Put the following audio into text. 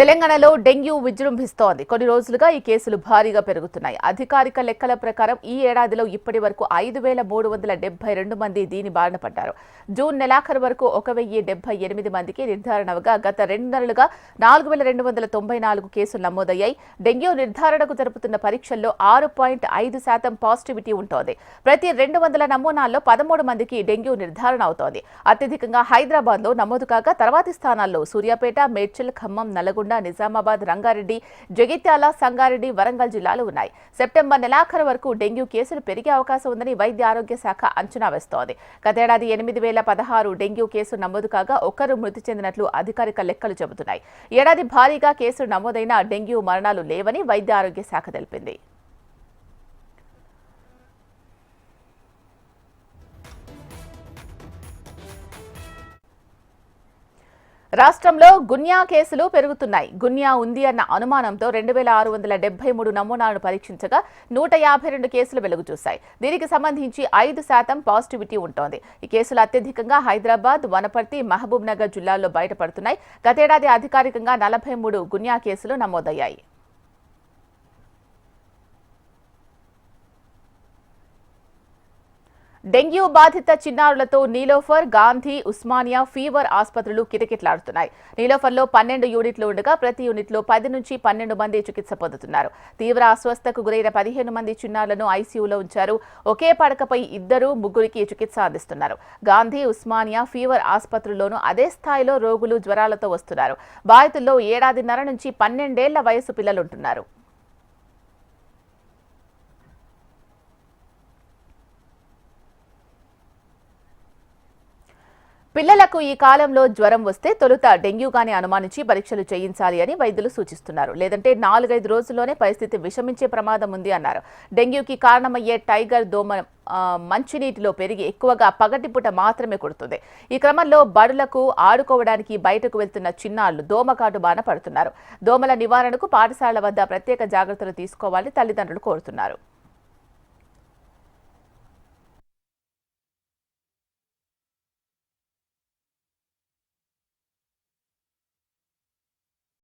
తెలంగాణలో డెంగ్యూ విజృంభిస్తోంది. కొన్ని రోజులుగా ఈ కేసులు భారీగా పెరుగుతున్నాయి. అధికారిక లెక్కల ప్రకారం ఈ ఏడాదిలో ఇప్పటి వరకు ఐదు వేల మూడు వందల డెబ్బై రెండు మంది దీని బారిన పడ్డారు. జూన్ నెలాఖరు వరకు ఒక వెయ్యి డెబ్బై ఎనిమిది మందికి నిర్ధారణగా గత రెండు నెలలుగా నాలుగు వేల రెండు వందల తొంభై నాలుగు కేసులు నమోదయ్యాయి. డెంగ్యూ నిర్ధారణకు జరుపుతున్న పరీక్షల్లో ఆరు పాయింట్ ఐదు శాతం పాజిటివిటీ ఉంటోంది. ప్రతి రెండు వందల నమూనాల్లో పదమూడు మందికి డెంగ్యూ నిర్ధారణ అవుతోంది. అత్యధికంగా హైదరాబాద్లో నమోదు కాగా తర్వాతి స్థానాల్లో సూర్యాపేట మేడ్చల్ ఖమ్మం నల్గొండ నిజామాబాద్ రంగారెడ్డి జగిత్యాల సంగారెడ్డి వరంగల్ జిల్లాలు ఉన్నాయి. సెప్టెంబర్ నెలాఖరు వరకు డెంగ్యూ కేసులు పెరిగే అవకాశం ఉందని వైద్య ఆరోగ్య శాఖ అంచనా వేస్తోంది. గతేడాది ఎనిమిది వేల పదహారు డెంగ్యూ కేసులు నమోదు కాగా ఒకరు మృతి చెందినట్లు అధికారిక లెక్కలు చెబుతున్నాయి. ఏడాది భారీగా కేసులు నమోదైన డెంగ్యూ మరణాలు లేవని వైద్య ఆరోగ్య శాఖ తెలిపింది. రాష్ట్రంలో గున్యా కేసులు పెరుగుతున్నాయి. గున్యా ఉంది అన్న అనుమానంతో రెండు వేల ఆరు వందల డెబ్బై మూడు నమూనాలను పరీక్షించగా నూట యాభై రెండు కేసులు వెలుగు చూశాయి. దీనికి సంబంధించి ఐదు శాతం పాజిటివిటీ ఉంటోంది. ఈ కేసులు అత్యధికంగా హైదరాబాద్ వనపర్తి మహబూబ్ నగర్ జిల్లాల్లో బయటపడుతున్నాయి. గతేడాది అధికారికంగా నలభై మూడు గున్యా కేసులు నమోదయ్యాయి. డెంగ్యూ బాధిత చిన్నారులతో నీలోఫర్ గాంధీ ఉస్మానియా ఫీవర్ ఆసుపత్రులు కిటకిట్లాడుతున్నాయి. నీలోఫర్లో పన్నెండు యూనిట్లు ఉండగా ప్రతి యూనిట్లో పది నుంచి పన్నెండు మంది చికిత్స పొందుతున్నారు. తీవ్ర అస్వస్థకు గురైన పదిహేను మంది చిన్నారులను ఐసీయూలో ఉంచారు. ఒకే పడకపై ఇద్దరు ముగ్గురికి చికిత్స అందిస్తున్నారు. గాంధీ ఉస్మానియా ఫీవర్ ఆసుపత్రుల్లోనూ అదే స్థాయిలో రోగులు జ్వరాలతో వస్తున్నారు. బాధితుల్లో ఏడాదిన్నర నుంచి పన్నెండేళ్ళ వయసు పిల్లలుంటున్నారు. పిల్లలకు ఈ కాలంలో జ్వరం వస్తే తొలుత డెంగ్యూగానే అనుమానించి పరీక్షలు చేయించాలి అని వైద్యులు సూచిస్తున్నారు. లేదంటే నాలుగైదు రోజుల్లోనే పరిస్థితి విషమించే ప్రమాదం ఉంది అన్నారు. డెంగ్యూకి కారణమయ్యే టైగర్ దోమ మంచినీటిలో పెరిగి ఎక్కువగా పగటిపూట మాత్రమే కొడుతుంది. ఈ క్రమంలో బడులకు ఆడుకోవడానికి బయటకు వెళ్తున్న చిన్నారులు దోమకాటు బాన పడుతున్నారు. దోమల నివారణకు పాఠశాల వద్ద ప్రత్యేక జాగ్రత్తలు తీసుకోవాలని తల్లిదండ్రులు కోరుతున్నారు.